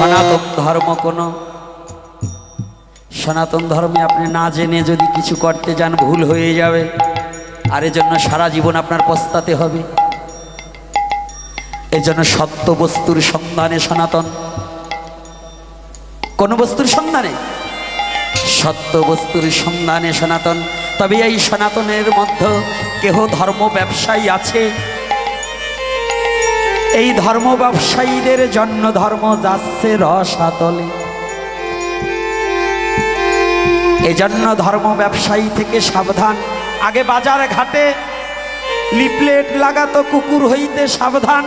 সনাতন ধর্ম কোনো। সনাতন ধর্মে আপনি না জেনে যদি কিছু করতে যান, ভুল হয়ে যাবে। আর এজন্য সারা জীবন আপনার পস্তাতে হবে। এজন্য সত্য বস্তুর সন্ধানে সনাতন। কোন বস্তুর সন্ধানে? সত্য বস্তুর সন্ধানে সনাতন। তবে এই সনাতনের মধ্যে কেহ ধর্ম ব্যবসায়ী আছে? এই ধর্ম ব্যবসায়ীদের জন্য ধর্ম যাচ্ছে রসাতলে। এজন্য ধর্ম ব্যবসায়ী থেকে সাবধান। আগে বাজার ঘাটে লিপলেট লাগাতো, কুকুর হইতে সাবধান।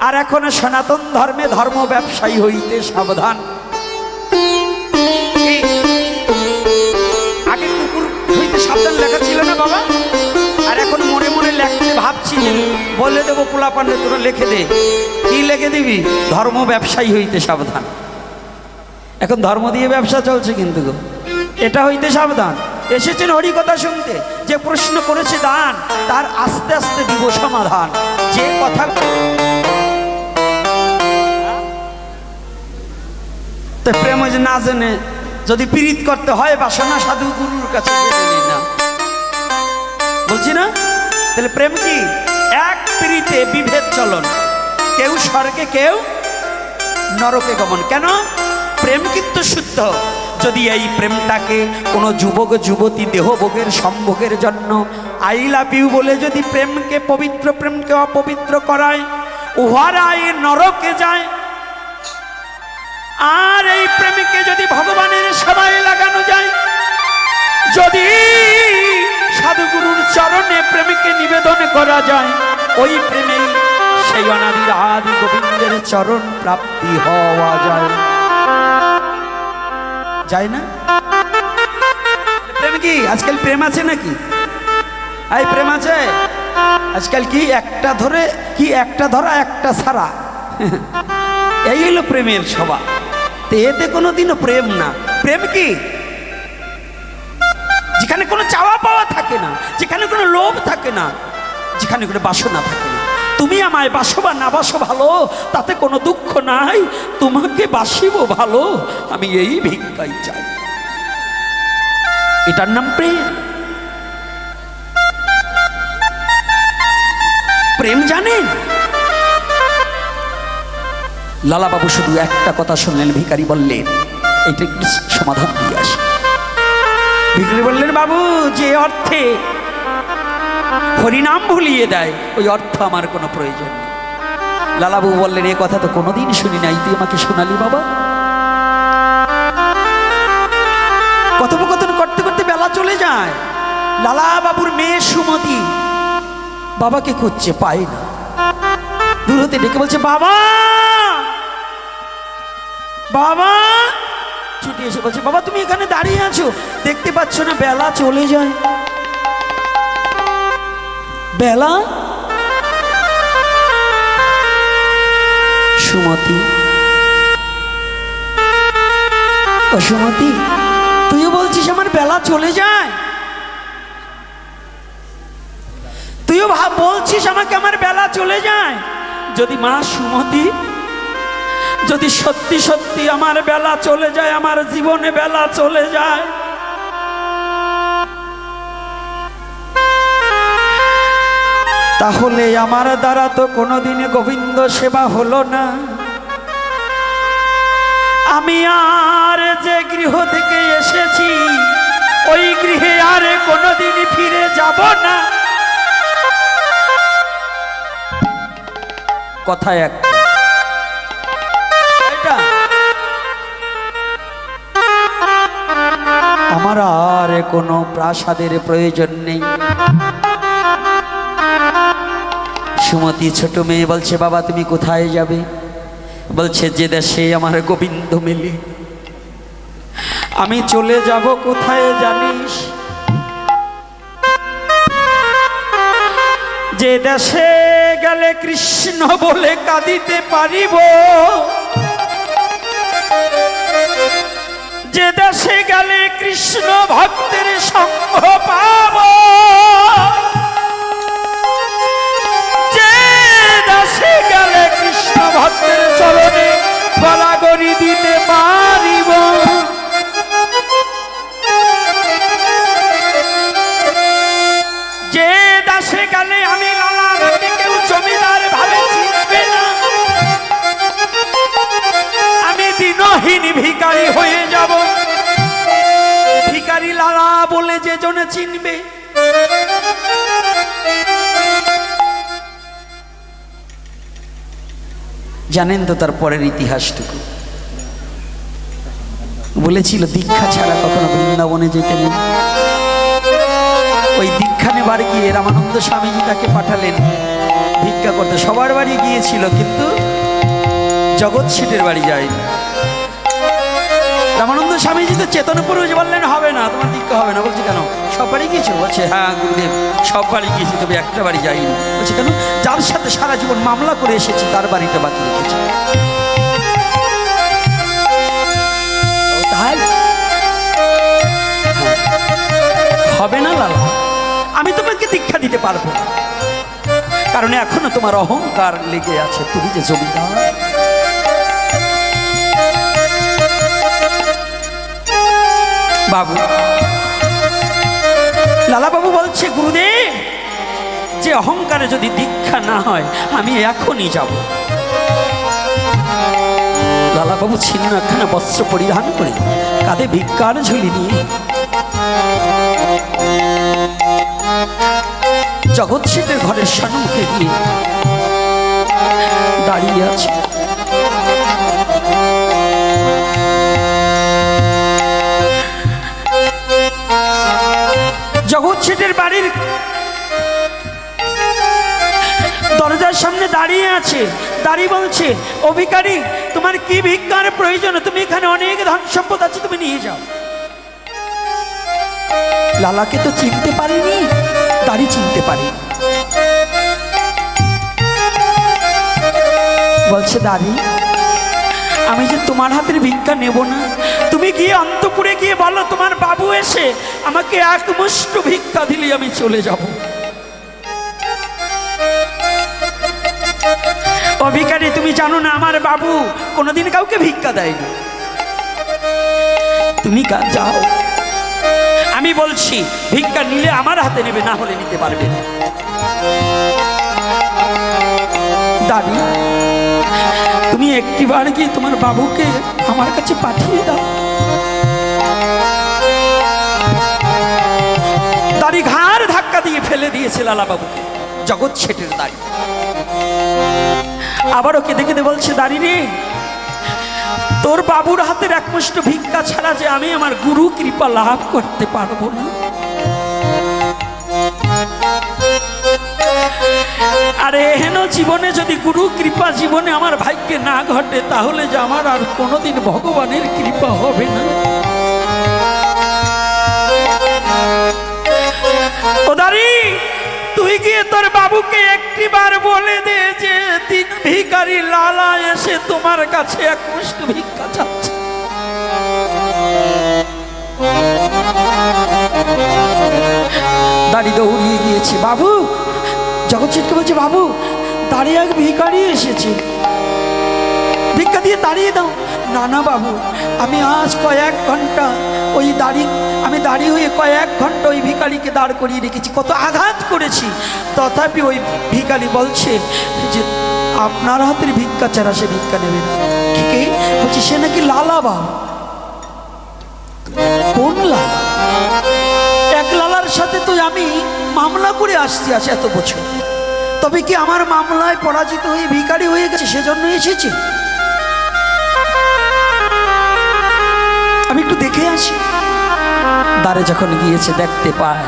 আর এখন সনাতন ধর্মে ধর্ম ব্যবসায়ী হইতে সাবধান। বলে দেবো পোলা পান্ডে তোরা লিখে দে। কি লিখে দিবি? ধর্ম ব্যবসায়ী হইতে সাবধান। এখন ধর্ম দিয়ে ব্যবসা চলছে কিন্তু। এটা হইতে সাবধান। এসেছেন হরি কথা শুনতে। যে প্রশ্ন করেছে দান, তার আস্তে আস্তে দিব সমাধান। যে কথা প্রেম যে না জেনে, যদি পীড়িত করতে হয়, বাসনা সাধু গুরুর কাছে বলছি না? তাহলে প্রেম কি? এক পীড়িতে বিভেদ চলন। কেউ স্বর্গে, কেউ নরকে গমন। কেন? প্রেম কিন্তু শুদ্ধ। যদি এই প্রেমটাকে কোনো যুবক, যুবতী দেহভোগের, সম্ভোগের জন্য আই লাভ ইউ বলে যদি প্রেমকে পবিত্র, প্রেমকে অপবিত্র করায় উহারাই নরকে যায়। আর এই প্রেমকে যদি ভগবানের সেবায় লাগানো যায়, যদি সাধুগুরুর চরণে প্রেমকে নিবেদন করা যায়। ওই প্রেমে সেই অনাদির আদি গোবিন্দের চরণ প্রাপ্তি হওয়া যায়। যায় না? প্রেম কি? আজকাল প্রেম আছে নাকি? এই প্রেম আছে? আজকাল কি একটা ধরে, কি একটা ধরা, একটা ছাড়া এই হলো প্রেমের সভা তো এতে কোনো দিনও প্রেম না। প্রেম কি? যেখানে কোনো চাওয়া পাওয়া থাকে না, যেখানে কোনো লোভ থাকে না, যেখানে কোনো বাসনা থাকে না। তুমি আমায় বাসো বা না বাসো ভালো, তাতে কোনো দুঃখ নাই, তোমাকে বাসিব ভালো, আমি এই ভিক্ষাই চাই। এটার নাম প্রেম। প্রেম জানেন? লালাবাবু শুধু একটা কথা শুনলেন ভিকারি বললেন, এটা সমাধান দিয়ে আসি। ভিখারি বললেন, বাবু, যে অর্থে হরিনাম ভুলিয়ে দেয়, ওই অর্থ আমার কোনো প্রয়োজন নেই। লালাবাবু বললেন, এ কথা তো কোনোদিন শুনি নাই, তুই আমাকে শোনালি বাবা। কথোপকথন করতে করতে বেলা চলে যায়। লালা বাবুর মেয়ে সুমতি বাবাকে খুঁজছে, পায় না। দূর হতে ডেকে বলছে, বাবা! বাবা! ছুটি এসে বলছে, বাবা, তুমি এখানে দাঁড়িয়ে আছো। দেখতে পাচ্ছ না, বেলা চলে যায়। বেলা? সুমতি। সুমতি, তুইও বলছিস আমার বেলা চলে যায়? তুইও ভাব বলছিস আমাকে আমার বেলা চলে যায়? যদি মা সুমতি যদি সত্যি সত্যি আমার বেলা চলে যায়, আমার জীবনে বেলা চলে যায়। তাহলে আমার দ্বারা তো কোনোদিনে গোবিন্দ সেবা হলো না। আমি আর যে গৃহ থেকে এসেছি, ওই গৃহে আর কোনোদিন ফিরে যাব না। কথা একটা কোনো প্রাসাদের প্রয়োজন নেই। সুমতি ছোট মেয়ে বলছে, বাবা, তুমি কোথায় যাবে? বলছে, যে দেশে আমার গোবিন্দ মেলে। আমি চলে যাব কোথায় জানিস? যে দেশে গেলে কৃষ্ণ বলে কাঁদিতে পারিব। যে দেশে গেলে কৃষ্ণ বাহিনী ভিকারি হয়ে যাব। ভিকারি লালা বলে যে জনে চিনবে। জানেন তো তার পরের ইতিহাসটুকু। বলেছিল, দীক্ষা ছাড়া কখনো বৃন্দাবনে যেতে নেই। ওই দীক্ষা নেবার গিয়ে রামানন্দ স্বামীজি তাকে পাঠালেন। ভিক্ষা করতে সবার বাড়ি গিয়েছিল, কিন্তু জগৎ শেঠের বাড়ি যায়নি। রামানন্দ স্বামীজি তো চেতন পুরুষ বললেন হবে না, তোমার দীক্ষা হবে না? বলছে কেন? সব বাড়ি গিয়েছো? বলছে হ্যাঁ গুরুদেব, সব বাড়ি গিয়েছি, তবে একটা বাড়ি যাইনি। বলছে, কেন? যার সাথে সারা জীবন মামলা করে এসেছি, তার বাড়িটা বাকি রেখেছি। তাই। হবে না লালা, আমি তোমাকে দীক্ষা দিতে পারব কারণ এখনও তোমার অহংকার লেগে আছে, তুমি যে জমিদার। বাবু। লালা বাবু বলছে, গুরুদেব, যে অহংকারে যদি দীক্ষা না হয়, আমি এখনই যাব। লালাবাবু ছিন্ন একখানা বস্ত্র পরিধান করে কাঁধে ভিক্ষার ঝুলি নিয়ে জগৎ ঘরের সম্মুখে গিয়ে দাঁড়িয়ে আছে। শেঠের বাড়ির দরজার সামনে দাঁড়িয়ে আছে। দাঁড়িয়ে বলছে, অভিকারী, তোমার কি ভিক্ষার প্রয়োজন? তুমি এখানে অনেক ধন সম্পদ আছে, তুমি নিয়ে যাও। লালাকে তো চিনতে পারিনি দাড়ি চিনতে পারি বলছে দাড়ি আমি যে তোমার হাতের ভিক্ষা নেব না তুমি গিয়ে অন্তপুরে গিয়ে বলো, তোমার বাবু এসে আমাকে এক মুষ্ট ভিক্ষা দিলে আমি চলে যাব। অভিকারী, তুমি জানো না, আমার বাবু কোনোদিন কাউকে ভিক্ষা দেয়নি। তুমি যাও। আমি বলছি, ভিক্ষা নিলে আমার হাতে নেবে, না হলে নিতে পারবে না। দাদি, তুমি একটিবার গিয়ে তোমার বাবুকে আমার কাছে পাঠিয়ে দাও। দাড়ি ঘাড় ধাক্কা দিয়ে ফেলে দিয়েছে লালা বাবুকে জগৎ ছেটের দাড়ি। আবারও কেঁদে কেঁদে বলছে, দাড়ি রে, তোর বাবুর হাতের একমুষ্ট ভিক্ষা ছাড়া যে আমি আমার গুরু কৃপা লাভ করতে পারব না। আরে এহেন জীবনে যদি গুরু কৃপা জীবনে আমার ভাগ্যে না ঘটে, তাহলে যে আমার আর কোনোদিন ভগবানের কৃপা হবে না। বাবুকে একটিবার বলে দে যে তিন ভিকারি লালা এসে তোমার কাছে এক মুষ্ট ভিক্ষা চাচ্ছে। দাড়ি দৌড়িয়ে গিয়েছে। বাবু জগৎ বলছে, বাবু, দাঁড়িয়ে এক ভিকারি এসেছে। দিয়ে দাঁড়িয়ে দাও। না না বাবু, আমি আজ কয়েক ঘণ্টা ওই দাড়ি, আমি দাঁড়িয়ে হয়ে কয়েক ঘণ্টা ওই ভিখারিকে দাঁড় করিয়ে রেখেছি। কত আঘাত করেছি। তথাপি ওই ভিখারি বলছে যে, আপনার হাতের ভিক্ষা ছাড়া সে ভিক্ষা নেবে কে বলছি, সে নাকি লালা বাবু। কোন লালা? এক লালার সাথে তো আমি মামলা করে আসছি আসে এত বছর। তবে কি আমার মামলায় পরাজিত হয়ে ভিখারি হয়ে গেছে সেজন্য এসেছি? আমি একটু দেখে আসি। দ্বারে যখন গিয়েছে দেখতে পায়,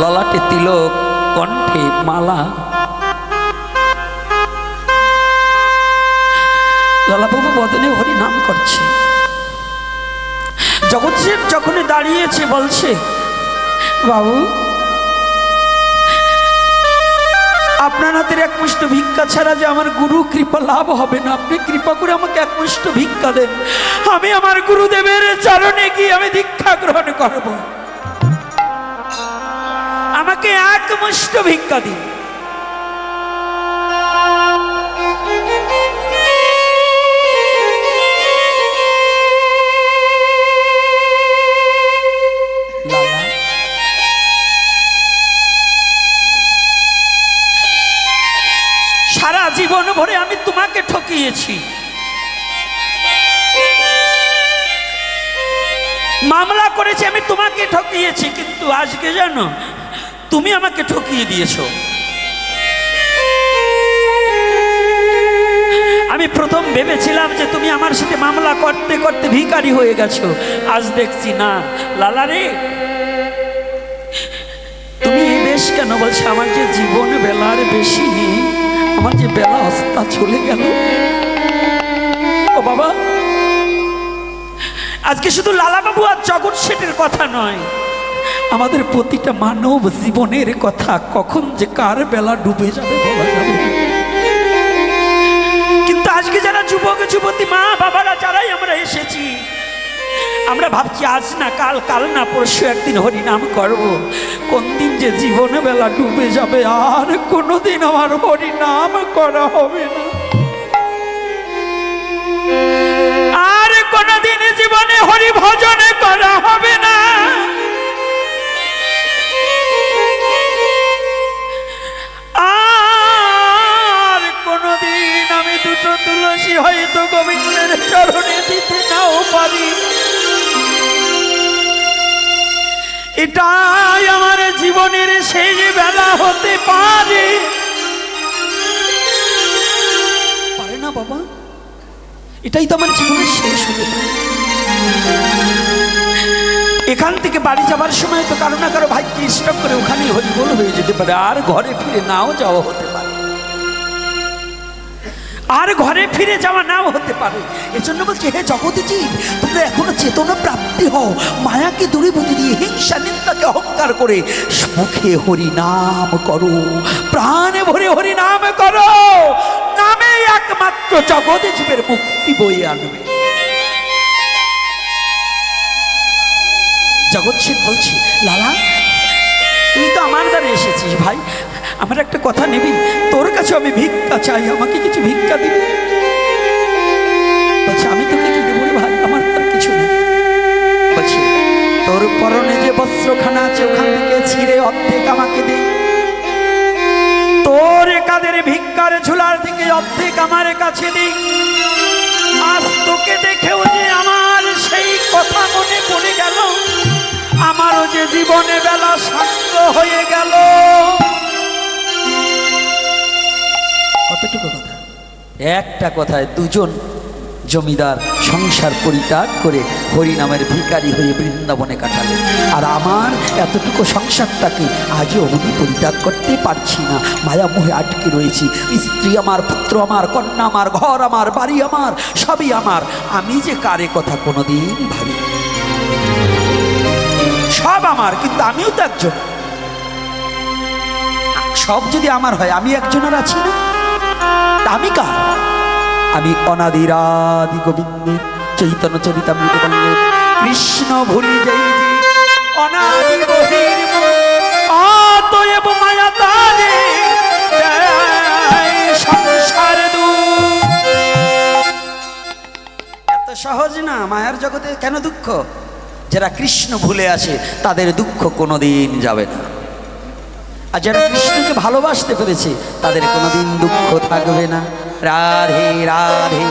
ললাটে তিলক কণ্ঠে মালা। ললাবাবু বদনে হরি নাম করছে। জগৎ যখন দাঁড়িয়েছে বলছে, বাবু আপনার হাতের একমুষ্ট ভিক্ষা ছাড়া যে আমার গুরু কৃপা লাভ হবে না, আপনি কৃপা করে আমাকে একমুষ্ট ভিক্ষা দেন। আমি আমার গুরুদেবের চরণে গিয়ে আমি দীক্ষা গ্রহণ করব। আমাকে একমুষ্ট ভিক্ষা দিন। ভরে আমি তোমাকে ঠকিয়েছি। মামলা করেছি, আমি তোমাকে ঠকিয়েছি, কিন্তু আজকে জানো তুমি আমাকে ঠকিয়ে দিয়েছ। আমি প্রথম ভেবেছিলাম যে তুমি আমার সাথে মামলা করতে করতে ভিখারি হয়ে গেছো। আজ দেখছি না। লালা রে, তুমি বেশ কেন বলছো? আমার যে জীবন বেলার বেশি নেই। আমার যে বেলা অস্তা চলে গেল। বাবা, আজকে শুধু লালাবাবু আর জগৎ শেঠের কথা নয়, আমাদের প্রতিটা মানব জীবনের কথা কখন যে কার বেলা ডুবে যাবে যাবে কিন্তু আজকে যারা যুবক যুবতী মা বাবারা যারাই আমরা এসেছি আমরা ভাবছি, আজ না কাল কাল না পরশু একদিন হরিনাম করব। কোন দিন যে জীবনে বেলা ডুবে যাবে, আর কোনো দিন আমার হরিনাম করা হবে না। আর কোনো কোনোদিন জীবনে হরি ভজনে করা হবে না। আর কোনোদিন আমি দুটো তুলসী হয়তো গোবিন্দের চরণে দিতে নাও পারি। এটাই আমার জীবনের শেষ বেলা হতে পারে। পারে না বাবা? এটাই তো আমার জীবনের শেষ হতে পারে। এখান থেকে বাড়ি যাবার সময় তো কারও না কারও ভাইকে স্টক করে ওখানে হরিবোল হয়ে যেতে পারে। আর ঘরে ফিরে নাও যাওয়া হতে পারে। আর ঘরে ফিরে যাওয়া নাও হতে পারে। এজন্য বলছে, হে জগতীজি তোমরা এখনও চেতনা প্রাপ্তি হও, মায়াকে দূরীভূতি দিয়ে হিংসা, নিন্দাকে অহংকার করে মুখে হরি নাম করো, প্রাণে ভরে হরি নাম করো। নামে একমাত্র জগৎ জীবের মুক্তি বয়ে আনবে। জগৎ বলছি, লালা, তুই তো আমার দ্বারা এসেছিস ভাই। আমার একটা কথা নিবি? তোর কাছে আমি ভিক্ষা চাই, আমাকে কিছু ভিক্ষা দিবি? আমি তোকে কি দেবো রে ভাই? আমার তার কিছু নেই। তোর পরনে যে বস্ত্রখানা আছে, ওখান থেকে ছিঁড়ে অর্ধেক আমাকে দে। তোর কাদের ভিক্ষার ঝুলার থেকে অর্ধেক আমার কাছে দে। আজ তোকে দেখেও যে আমার সেই কথা মনে পড়ে গেল, আমারও যে জীবনে বেলা শান্ত হয়ে গেল। কতটুকু কথা? একটা কথায় দুজন জমিদার সংসার পরিত্যাগ করে হরিনামের ভিখারি হয়ে বৃন্দাবনে কাটালেন আর আমার এতটুকু সংসারটাকে আজও অবধি পরিত্যাগ করতে পারছি না। মায়া মোহে আটকে রয়েছি। স্ত্রী আমার, পুত্র আমার, কন্যা আমার, ঘর আমার, বাড়ি আমার, সবই আমার। আমি যে কারে কথা কোনোদিন ভাবি সব আমার, কিন্তু আমিও তো একজন। সব যদি আমার হয়, আমি একজনের আছি না? আমি কার আমি অনাদিরাদি গোবিন্দের চৈতন্য চরিতামৃত বললেন কৃষ্ণ ভুলি যাই এত সহজ না, মায়ার জগতে কেন দুঃখ? যারা কৃষ্ণ ভুলে আছে তাদের দুঃখ কোনোদিন যাবে না। আর যারা কৃষ্ণকে ভালোবাসতে পেরেছে তাদের কোনোদিন দুঃখ থাকবে না। রাধে রাধে।